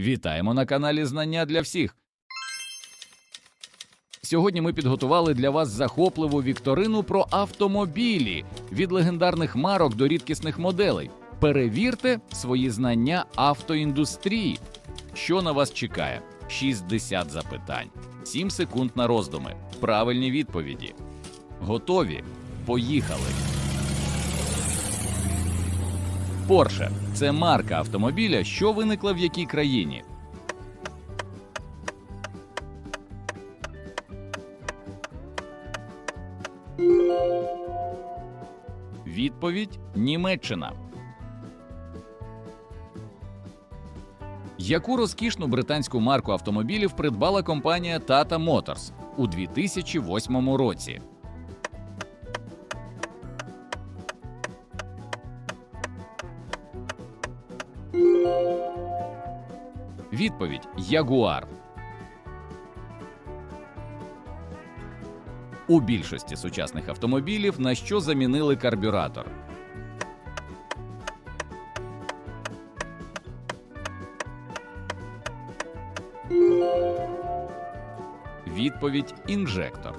Вітаємо на каналі Знання для всіх. Сьогодні ми підготували для вас захопливу вікторину про автомобілі від легендарних марок до рідкісних моделей. Перевірте свої знання автоіндустрії. Що на вас чекає? 60 запитань, 7 секунд на роздуми, правильні відповіді. Готові? Поїхали! Porsche – це марка автомобіля, що виникла в якій країні? Відповідь Німеччина. Яку розкішну британську марку автомобілів придбала компанія Tata Motors у 2008 році? Відповідь Ягуар. У більшості сучасних автомобілів на що замінили карбюратор? Відповідь інжектор.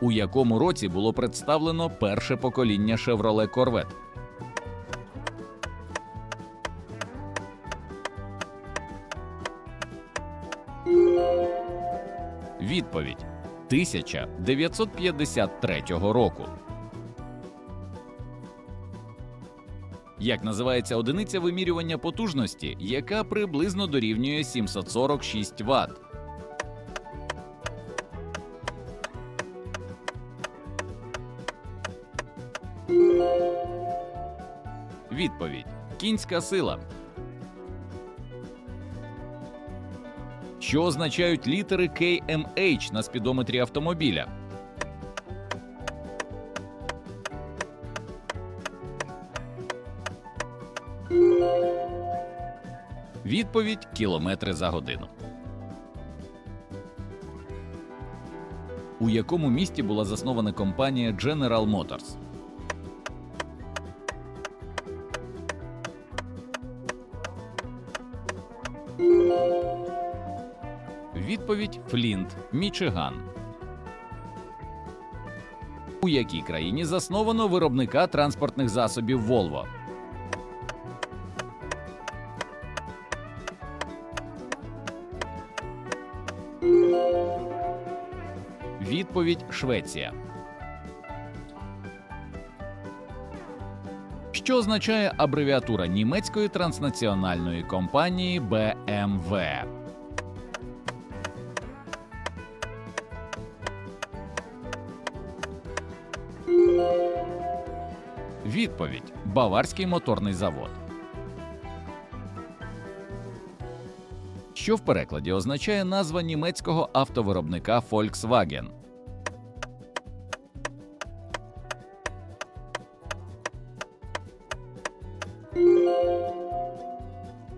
У якому році було представлено перше покоління Chevrolet Corvette? Відповідь 1953 року. Як називається одиниця вимірювання потужності, яка приблизно дорівнює 746 Вт? Відповідь кінська сила. Що означають літери KMH на спідометрі автомобіля? Відповідь кілометри за годину. У якому місті була заснована компанія General Motors? Відповідь Флінт, Мічиган. У якій країні засновано виробника транспортних засобів Volvo? Відповідь Швеція. Що означає абревіатура німецької транснаціональної компанії BMW? Відповідь Баварський моторний завод. Що в перекладі означає назва німецького автовиробника Volkswagen?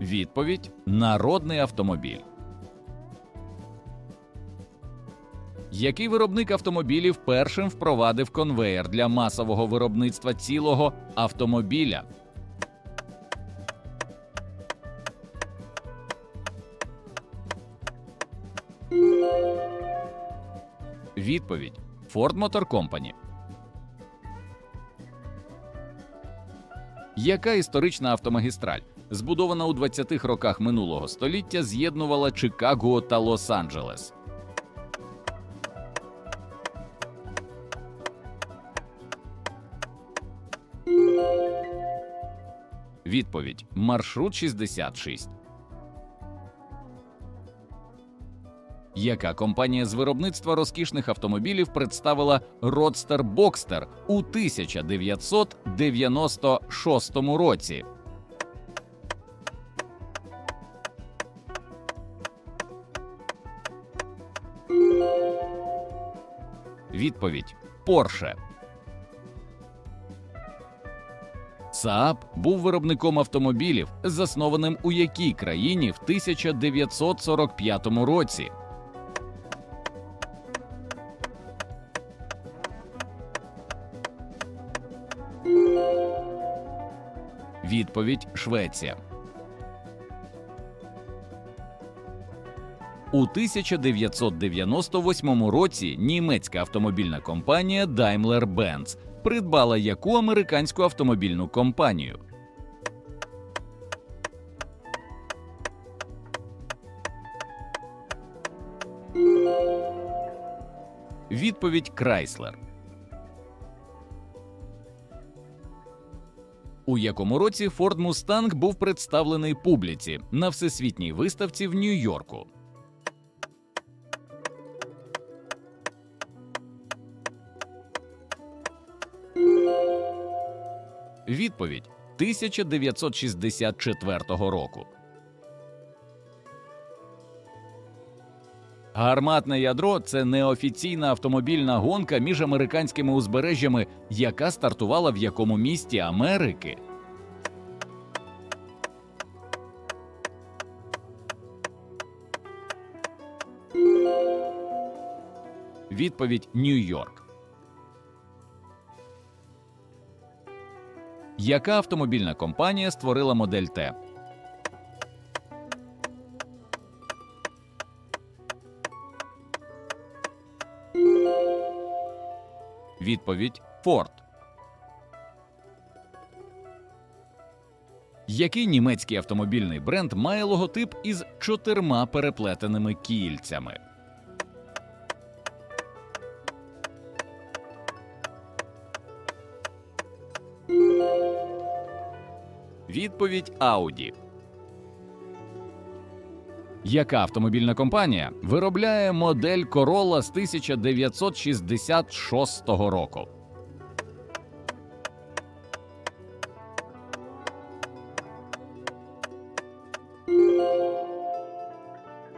Відповідь Народний автомобіль. Який виробник автомобілів першим впровадив конвеєр для масового виробництва цілого автомобіля? Відповідь Ford Motor Company. Яка історична автомагістраль, збудована у 20-х роках минулого століття, з'єднувала Чикаго та Лос-Анджелес? Відповідь маршрут 66. Яка компанія з виробництва розкішних автомобілів представила Roadster Boxster у 1996 році? Відповідь Porsche. Saab був виробником автомобілів, заснованим у якій країні в 1945 році. Відповідь Швеція. У 1998 році німецька автомобільна компанія Daimler-Benz придбала яку американську автомобільну компанію? Відповідь Крайслер. У якому році Ford Mustang був представлений публіці на всесвітній виставці в Нью-Йорку? Відповідь 1964 року. Гарматне ядро це неофіційна автомобільна гонка між американськими узбережжями, яка стартувала в якому місті Америки. Відповідь Нью-Йорк. Яка автомобільна компанія створила модель Т? Відповідь Форд. Який німецький автомобільний бренд має логотип із чотирма переплетеними кільцями? Відповідь Audi. Яка автомобільна компанія виробляє модель Corolla з 1966 року?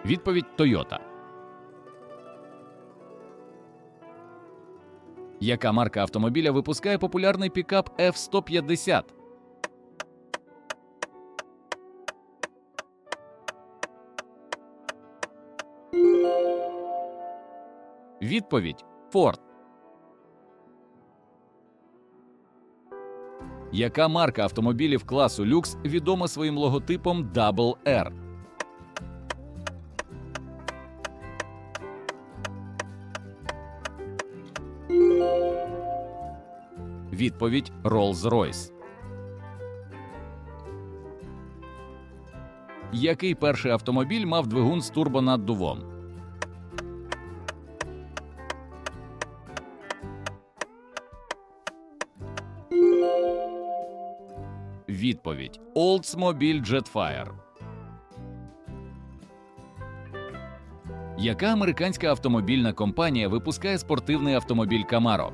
Відповідь Toyota. Яка марка автомобіля випускає популярний пікап F-150? Відповідь Ford. Яка марка автомобілів класу люкс відома своїм логотипом Double R? Відповідь Rolls-Royce. Який перший автомобіль мав двигун з турбонаддувом? Відповідь Oldsmobile Jetfire. Яка американська автомобільна компанія випускає спортивний автомобіль Camaro?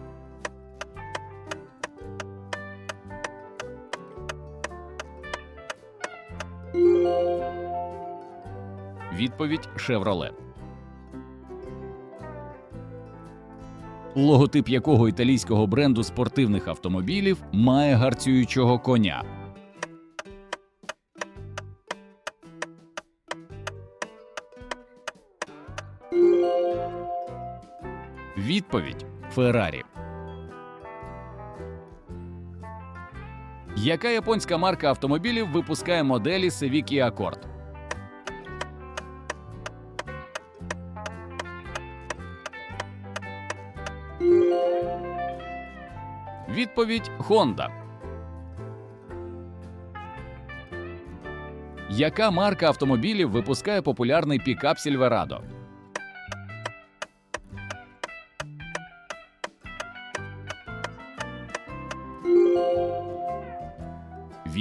Відповідь Chevrolet. Логотип якого італійського бренду спортивних автомобілів має гарцюючого коня? Відповідь Феррарі. Яка японська марка автомобілів випускає моделі Civic і Accord? Відповідь Honda. Яка марка автомобілів випускає популярний пікап Silverado?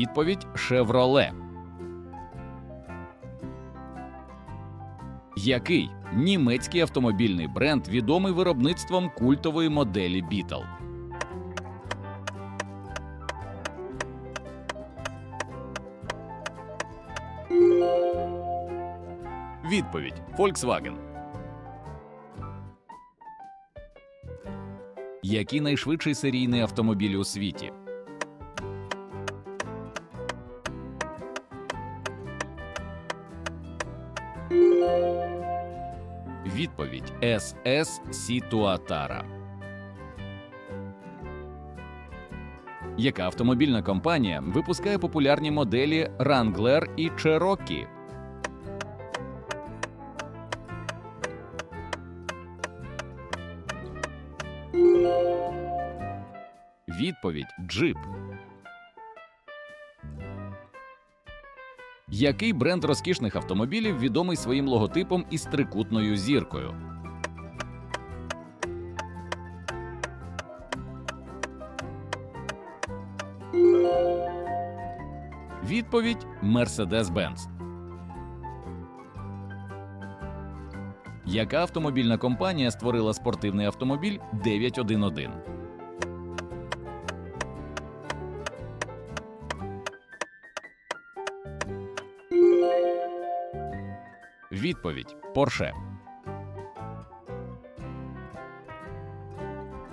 Відповідь Chevrolet. Який німецький автомобільний бренд відомий виробництвом культової моделі Beetle? Відповідь Volkswagen. Який найшвидший серійний автомобіль у світі? Відповідь СС Сітуатара. Яка автомобільна компанія випускає популярні моделі Wrangler і Cherokee? Відповідь Джип. Який бренд розкішних автомобілів відомий своїм логотипом із трикутною зіркою? Відповідь Mercedes-Benz. Яка автомобільна компанія створила спортивний автомобіль 911? Відповідь Porsche.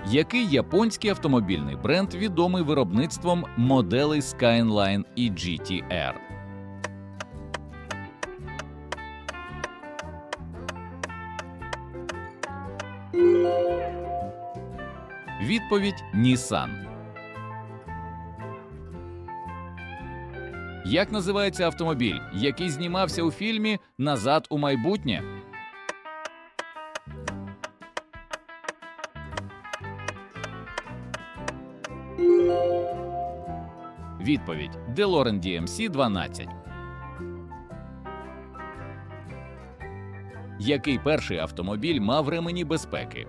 Який японський автомобільний бренд відомий виробництвом моделей Skyline і GTR? Відповідь Nissan. Як називається автомобіль, який знімався у фільмі Назад у майбутнє? Відповідь DeLorean DMC 12. Який перший автомобіль мав ремені безпеки?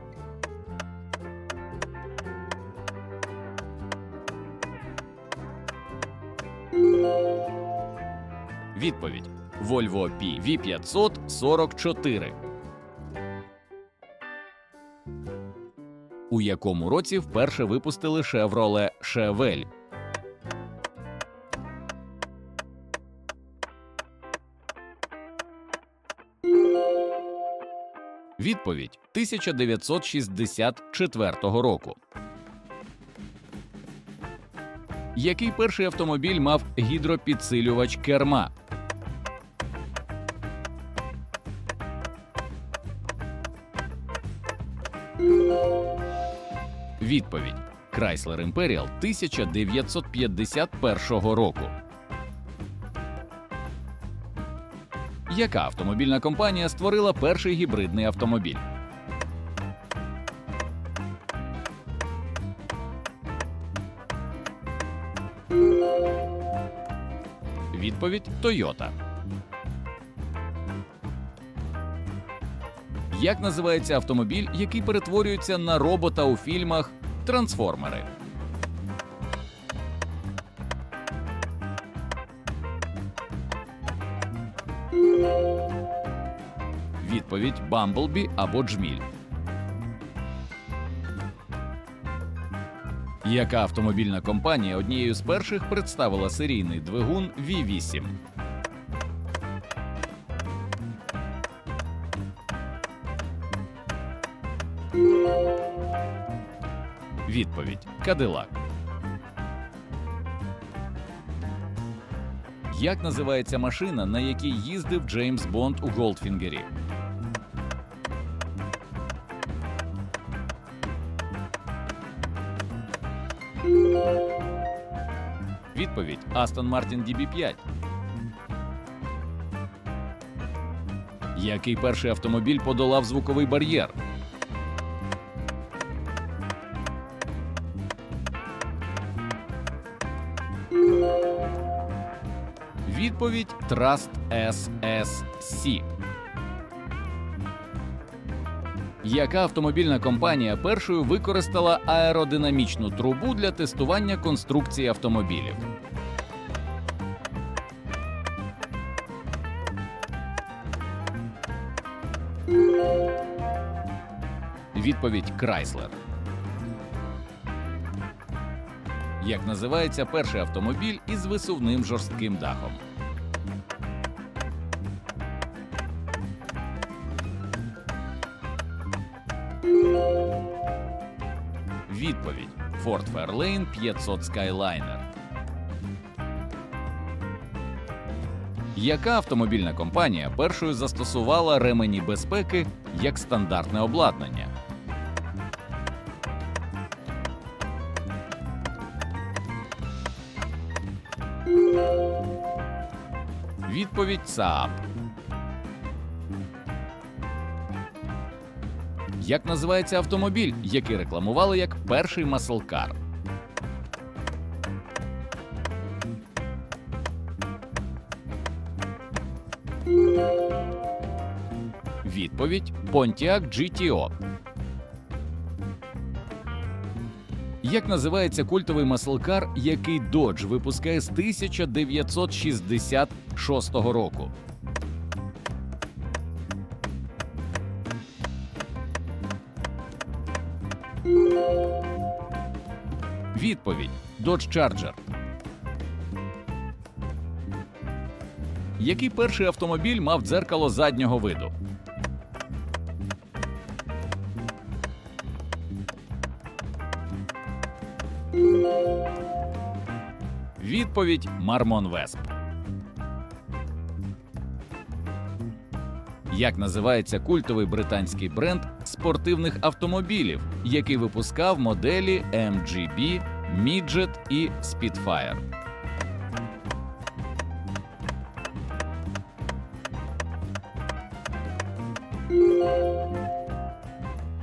Відповідь Volvo PV500 44. У якому році вперше випустили Chevrolet Chevelle? Відповідь 1964 року. Який перший автомобіль мав гідропідсилювач керма? Відповідь Chrysler Imperial 1951 року. Яка автомобільна компанія створила перший гібридний автомобіль? Відповідь Toyota. Як називається автомобіль, який перетворюється на робота у фільмах Трансформери? Відповідь Бамблбі або Джміль. Яка автомобільна компанія однією з перших представила серійний двигун V8? Відповідь Кадилак. Як називається машина, на якій їздив Джеймс Бонд у Голдфінгері? Aston Martin DB5. Який перший автомобіль подолав звуковий бар'єр? Відповідь Trust SSC. Яка автомобільна компанія першою використала аеродинамічну трубу для тестування конструкції автомобілів? Відповідь Chrysler. Як називається перший автомобіль із висувним жорстким дахом? Відповідь Ford Fairlane 500 Skyliner. Яка автомобільна компанія першою застосувала ремені безпеки як стандартне обладнання? Відповідь Saab. Як називається автомобіль, який рекламували як перший маслкар? Відповідь Pontiac GTO. Як називається культовий маслкар, який Dodge випускає з 1966 року? Відповідь Dodge Charger. Який перший автомобіль мав дзеркало заднього виду? Відповідь Мармон Весп. Як називається культовий британський бренд спортивних автомобілів, який випускав моделі MGB, Midget і Spitfire?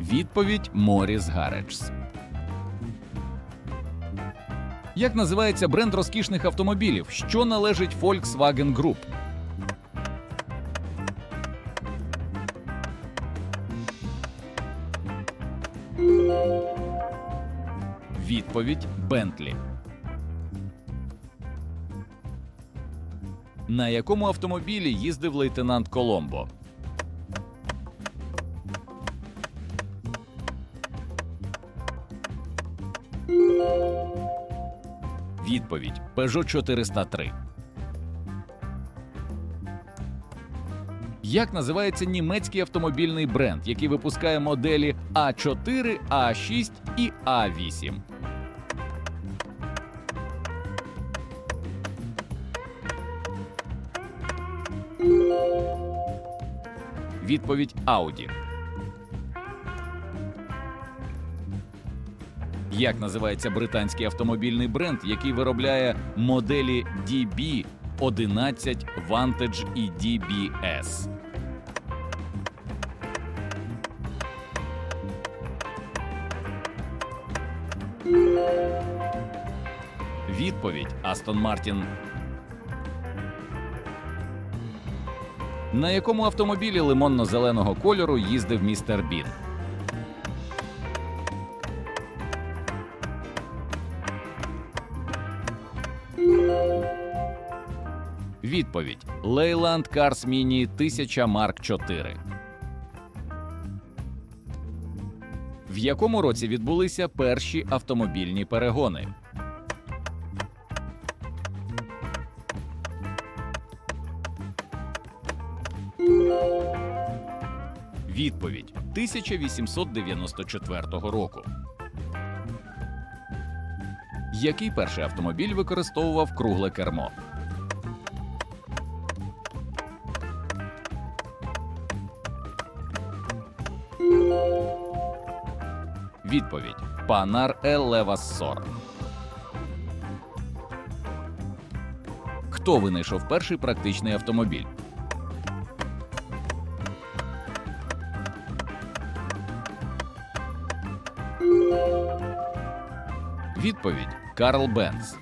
Відповідь Morris Garage. Як називається бренд розкішних автомобілів, що належить Volkswagen Group? Відповідь Bentley. На якому автомобілі їздив лейтенант Коломбо? Відповідь Peugeot 403. Як називається німецький автомобільний бренд, який випускає моделі А4, А6 і А8? Відповідь Audi. Як називається британський автомобільний бренд, який виробляє моделі DB 11 Vantage і DBS? Відповідь Астон Мартін. На якому автомобілі лимонно-зеленого кольору їздив містер Бін? Відповідь Leyland Cars Mini 1000 Mark 4. В якому році відбулися перші автомобільні перегони? Відповідь 1894 року. Який перший автомобіль використовував кругле кермо? Відповідь Панар Ел Левассор. Хто винайшов перший практичний автомобіль? Відповідь Карл Бенц.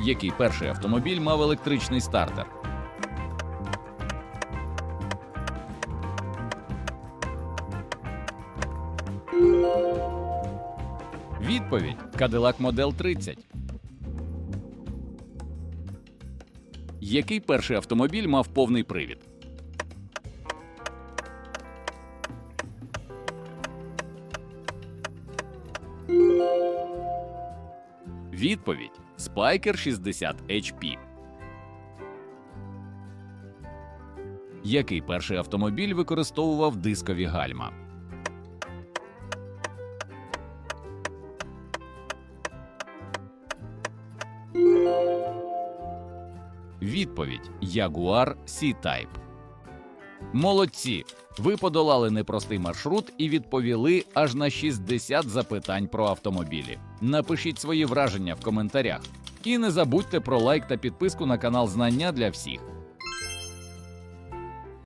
Який перший автомобіль мав електричний стартер? Відповідь Cadillac Model 30. Який перший автомобіль мав повний привід? Відповідь Spiker 60 HP. Який перший автомобіль використовував дискові гальма? Відповідь Jaguar C-Type. Молодці! Ви подолали непростий маршрут і відповіли аж на 60 запитань про автомобілі. Напишіть свої враження в коментарях. І не забудьте про лайк та підписку на канал Знання для всіх.